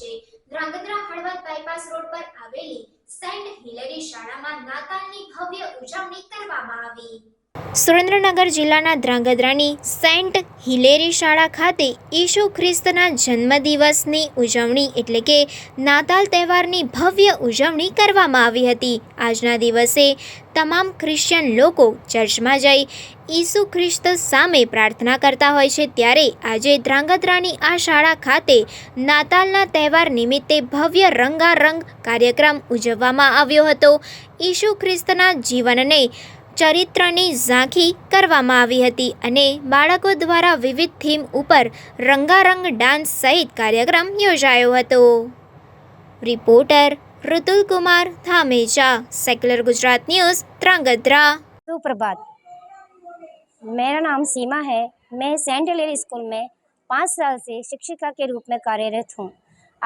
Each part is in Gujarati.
છે ધ્રાંગધ્રા હળવદ બાયપાસ રોડ પર આવેલી સેન્ટ હિલરી શાળામાં નાતાલની ભવ્ય ઉજવણી કરવામાં આવી સુરેન્દ્રનગર જિલ્લાના ધ્રાંગધ્રાની સેન્ટ હિલેરી શાળા ખાતે ઈસુ ખ્રિસ્તના જન્મદિવસની ઉજવણી એટલે કે નાતાલ તહેવારની ભવ્ય ઉજવણી કરવામાં આવી હતી આજના દિવસે તમામ ખ્રિશ્ચન લોકો ચર્ચમાં જઈ ઈસુ ખ્રિસ્ત સામે પ્રાર્થના કરતા હોય છે ત્યારે આજે ધ્રાંગધ્રાની આ શાળા ખાતે નાતાલના તહેવાર નિમિત્તે ભવ્ય રંગારંગ કાર્યક્રમ ઉજવવામાં આવ્યો હતો ઈસુ ખ્રિસ્તના જીવનને ચરિત્રની ઝાંખી કરવામાં આવી હતી અને બાળકો દ્વારા વિવિધ થીમ ઉપર રંગારંગ ડાન્સ સહિત કાર્યક્રમ યોજાયો હતો reporter Rutul Kumar Dhameja secular Gujarat news Dhrangadhra સુપ્રભાત मेरा नाम सीमा है मैं सेंट हिलेर स्कूल में पाँच साल से शिक्षिका के रूप में कार्यरत हूँ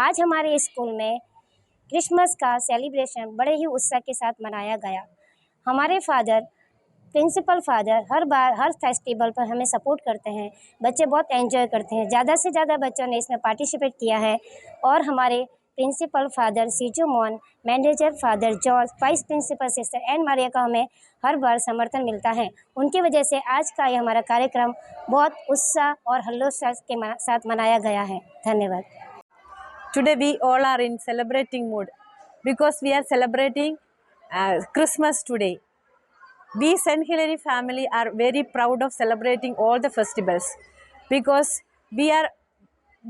आज हमारे स्कूल में क्रिसमस का सेलिब्रेशन बड़े ही उत्साह के साथ मनाया गया हमारे फादर प्रिंसिपल फादर हर बार हर फेस्टिवल पर हमें सपोर्ट करते हैं बच्चे बहुत एंजॉय करते हैं ज़्यादा से ज़्यादा बच्चों ने इसमें पार्टिसिपेट किया है और हमारे principal father Siju Mohan manager father George vice principal sister Ann Maria का हमें हर बार समर्थन मिलता है उनकी वजह से आज का ये हमारा कार्यक्रम बहुत उत्साह और हल्लोसाज के साथ मनाया गया है धन्यवाद today we all are in celebrating mood because we are celebrating Christmas today we St. Hilary family are very proud of celebrating all the festivals because we are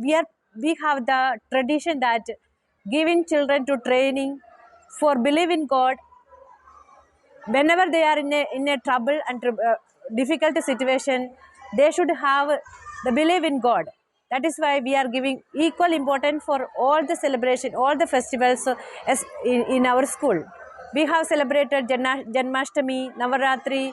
we are we have the tradition that giving children to training for believe in God whenever they are in a, in a trouble and uh, difficult situation they should have the belief in God that is why we are giving equal importance for all the celebration all the festivals uh, in, in our school we have celebrated Janmashtami, Navaratri,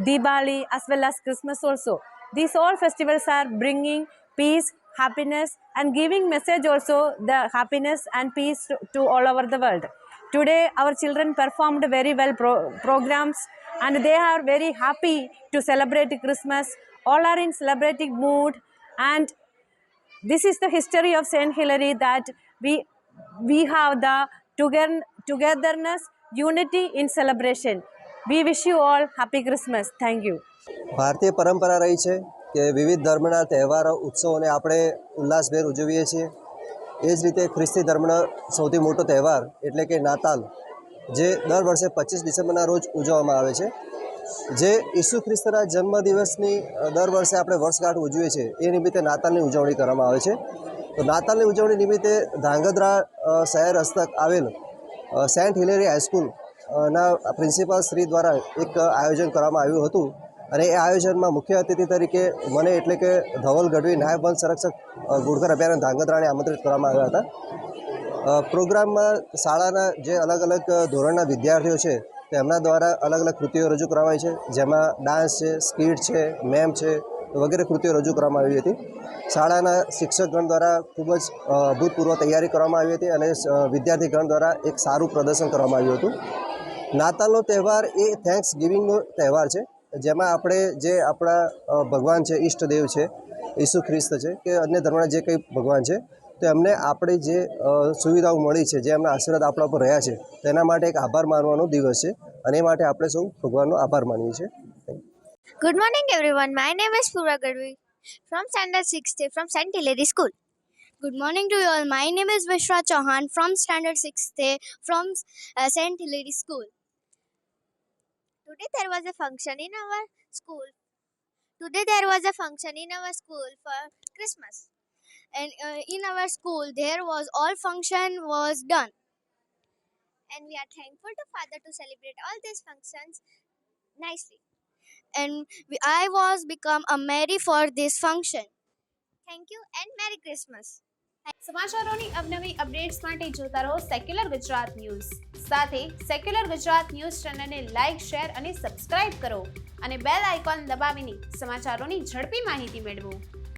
Diwali as well as Christmas also. These all festivals are bringing peace, happiness and giving message also the happiness and peace to, all over the world. Today our children performed very well pro programs and they are very happy to celebrate Christmas. All are in celebrating mood and this is the history of St. Hilary that we, we have the togetherness unity in celebration we wish you all happy Christmas thank you ભારતીય પરંપરા રહી છે કે વિવિધ ધર્મના તહેવારો ઉત્સવોને આપણે ઉલ્લાસભેર ઉજવીએ છીએ એ જ રીતે ખ્રિસ્તી ધર્મનો સૌથી મોટો તહેવાર એટલે કે નાતાલ જે દર વર્ષે પચીસ ડિસેમ્બરના રોજ ઉજવવામાં આવે છે જે ઈસુ ખ્રિસ્તના જન્મદિવસની દર વર્ષે આપણે વર્ષગાંઠ ઉજવીએ છીએ એ નિમિત્તે નાતાલની ઉજવણી કરવામાં આવે છે તો નાતાલની ઉજવણી નિમિત્તે ધાંગધ્રા શહેર હસ્તક આવેલ સેન્ટ હિલેરી હાઈસ્કૂલ ના પ્રિન્સિપાલ શ્રી દ્વારા એક આયોજન કરવામાં આવ્યું હતું અને એ આયોજનમાં મુખ્ય અતિથિ તરીકે મને એટલે કે ધવલ ગઢવી નાયબ વન સંરક્ષક ગુડકર અભિયાન ધાંગધ્રાને આમંત્રિત કરવામાં આવ્યા હતા પ્રોગ્રામમાં શાળાના જે અલગ અલગ ધોરણના વિદ્યાર્થીઓ છે તેમના દ્વારા અલગ અલગ કૃતિઓ રજૂ કરવામાં છે જેમાં ડાન્સ છે સ્કીટ છે મેમ છે વગેરે કૃતિઓ રજૂ કરવામાં આવી હતી શાળાના શિક્ષકગણ દ્વારા ખૂબ જ અભૂતપૂર્વ તૈયારી કરવામાં આવી હતી અને વિદ્યાર્થીગણ દ્વારા એક સારું પ્રદર્શન કરવામાં આવ્યું હતું નાતાલનો તહેવાર એ થેન્ક્સ ગિવિંગનો તહેવાર છે જેમાં આપણે જે આપણા ભગવાન છે ઈષ્ટદેવ છે ઈસુ ખ્રિસ્ત છે કે અન્ય ધર્મના જે કંઈ ભગવાન છે તો એમને આપણી જે સુવિધાઓ મળી છે જે એમના આશીર્વાદ આપણા ઉપર રહ્યા છે તેના માટે એક આભાર માનવાનો દિવસ છે અને એ માટે આપણે સૌ ભગવાનનો આભાર માનીએ છીએ Good morning, everyone. My name is Pura from Standard 6th from St. Hilary School. Good morning to you all. My name is Vishra Chauhan from Standard 6th from uh, St. Hilary School. Today there was a function in our school. Today there was a function in our school for Christmas. And uh, in our school there was all function was done. And we are thankful to Father to celebrate all these functions nicely. and I was become a Mary for this function. Thank you and Merry Christmas. સમાચારોની અવનવી અપડેટ્સ માટે જોતા રહો સેક્યુલર ગુજરાત ન્યૂઝ સાથે સેક્યુલર ગુજરાત ન્યૂઝ ચેનલને લાઇક શેર અને સબસ્ક્રાઇબ કરો અને બેલ આઇકોન દબાવીને સમાચારોની ઝડપી માહિતી મેળવો